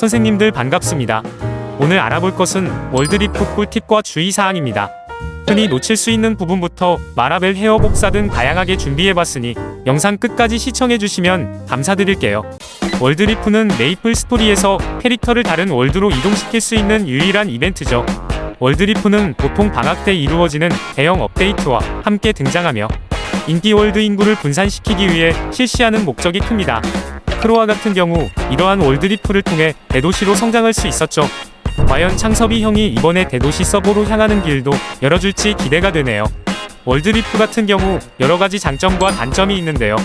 선생님들 반갑습니다. 오늘 알아볼 것은 월드리프 꿀팁과 주의사항입니다. 흔히 놓칠 수 있는 부분부터 마라벨 헤어 복사 등 다양하게 준비해봤으니 영상 끝까지 시청해주시면 감사드릴게요. 월드리프는 메이플 스토리에서 캐릭터를 다른 월드로 이동시킬 수 있는 유일한 이벤트죠. 월드리프는 보통 방학 때 이루어지는 대형 업데이트와 함께 등장하며 인기 월드 인구를 분산시키기 위해 실시하는 목적이 큽니다. 크로아 같은 경우 이러한 월드리프를 통해 대도시로 성장할 수 있었죠. 과연 창섭이 형이 이번에 대도시 서버로 향하는 길도 열어줄지 기대가 되네요. 월드리프 같은 경우 여러 가지 장점과 단점이 있는데요.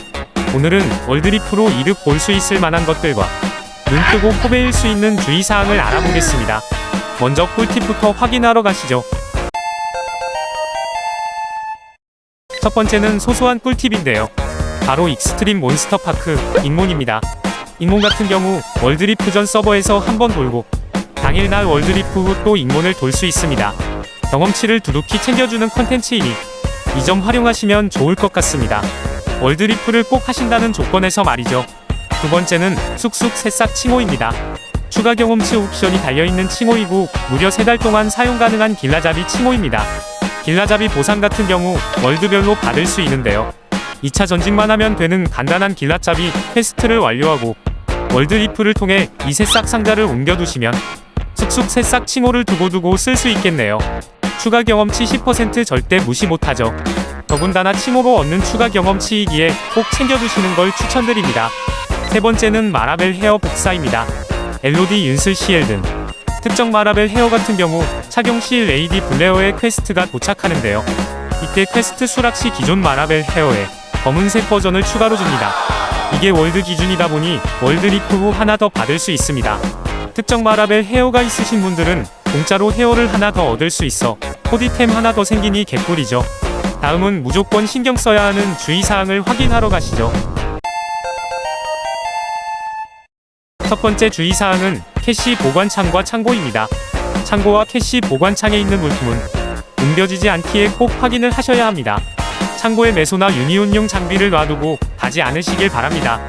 오늘은 월드리프로 이득 볼 수 있을 만한 것들과 눈 뜨고 코베일 수 있는 주의사항을 알아보겠습니다. 먼저 꿀팁부터 확인하러 가시죠. 첫 번째는 소소한 꿀팁인데요. 바로 익스트림 몬스터 파크 인몬입니다. 인몬 같은 경우 월드리프 전 서버에서 한 번 돌고 당일날 월드리프 후또 인몬을 돌 수 있습니다. 경험치를 두둑히 챙겨주는 컨텐츠이니 이 점 활용하시면 좋을 것 같습니다. 월드리프를 꼭 하신다는 조건에서 말이죠. 두 번째는 쑥쑥 새싹 칭호입니다. 추가 경험치 옵션이 달려있는 칭호이고 무려 3달 동안 사용 가능한 길라잡이 칭호입니다. 길라잡이 보상 같은 경우 월드별로 받을 수 있는데요. 2차 전직만 하면 되는 간단한 길라잡이 퀘스트를 완료하고 월드리프를 통해 이 새싹 상자를 옮겨두시면 쑥쑥 새싹 칭호를 두고두고 쓸 수 있겠네요. 추가 경험치 10% 절대 무시 못하죠. 더군다나 칭호로 얻는 추가 경험치이기에 꼭 챙겨두시는 걸 추천드립니다. 세 번째는 마라벨 헤어 복사입니다. 엘로디 윤슬 시엘 등 특정 마라벨 헤어 같은 경우 착용 시 레이디 블레어의 퀘스트가 도착하는데요. 이때 퀘스트 수락 시 기존 마라벨 헤어에 검은색 버전을 추가로 줍니다. 이게 월드 기준이다 보니 월드 리프 후 하나 더 받을 수 있습니다. 특정 마라벨 헤어가 있으신 분들은 공짜로 헤어를 하나 더 얻을 수 있어 코디템 하나 더 생기니 개꿀이죠. 다음은 무조건 신경 써야 하는 주의사항을 확인하러 가시죠. 첫 번째 주의사항은 캐시 보관창과 창고입니다. 창고와 캐시 보관창에 있는 물품은 옮겨지지 않기에 꼭 확인을 하셔야 합니다. 창고에 매소나 유니온용 장비를 놔두고 가지 않으시길 바랍니다.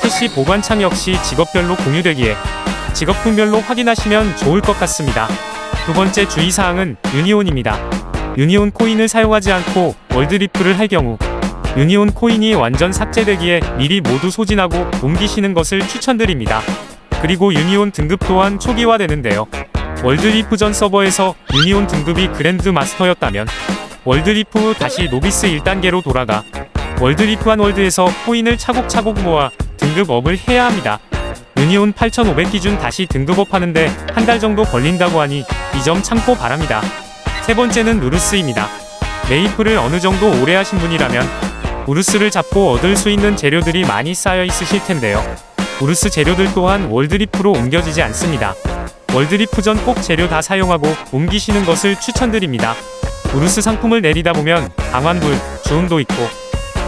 캐시 보관창 역시 직업별로 공유되기에 직업군별로 확인하시면 좋을 것 같습니다. 두 번째 주의사항은 유니온입니다. 유니온 코인을 사용하지 않고 월드리프를 할 경우 유니온 코인이 완전 삭제되기에 미리 모두 소진하고 옮기시는 것을 추천드립니다. 그리고 유니온 등급 또한 초기화되는데요. 월드리프 전 서버에서 유니온 등급이 그랜드 마스터였다면 월드리프 후 다시 노비스 1단계로 돌아가 월드리프한 월드에서 코인을 차곡차곡 모아 등급업을 해야 합니다. 유니온 8500 기준 다시 등급업 하는데 한 달 정도 걸린다고 하니 이 점 참고 바랍니다. 세 번째는 누르스입니다. 메이플을 어느 정도 오래 하신 분이라면 우르스를 잡고 얻을 수 있는 재료들이 많이 쌓여 있으실 텐데요. 우르스 재료들 또한 월드리프로 옮겨지지 않습니다. 월드리프 전 꼭 재료 다 사용하고 옮기시는 것을 추천드립니다. 우르스 상품을 내리다 보면 방환불, 주운도 있고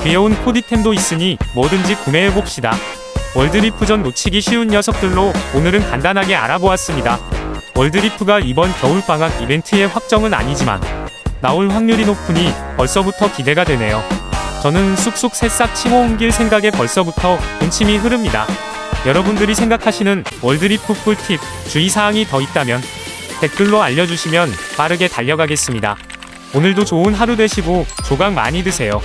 귀여운 코디템도 있으니 뭐든지 구매해봅시다. 월드리프 전 놓치기 쉬운 녀석들로 오늘은 간단하게 알아보았습니다. 월드리프가 이번 겨울방학 이벤트의 확정은 아니지만 나올 확률이 높으니 벌써부터 기대가 되네요. 저는 쑥쑥 새싹 칭호 옮길 생각에 벌써부터 군침이 흐릅니다. 여러분들이 생각하시는 월드리프 꿀팁, 주의사항이 더 있다면 댓글로 알려주시면 빠르게 달려가겠습니다. 오늘도 좋은 하루 되시고 조각 많이 드세요.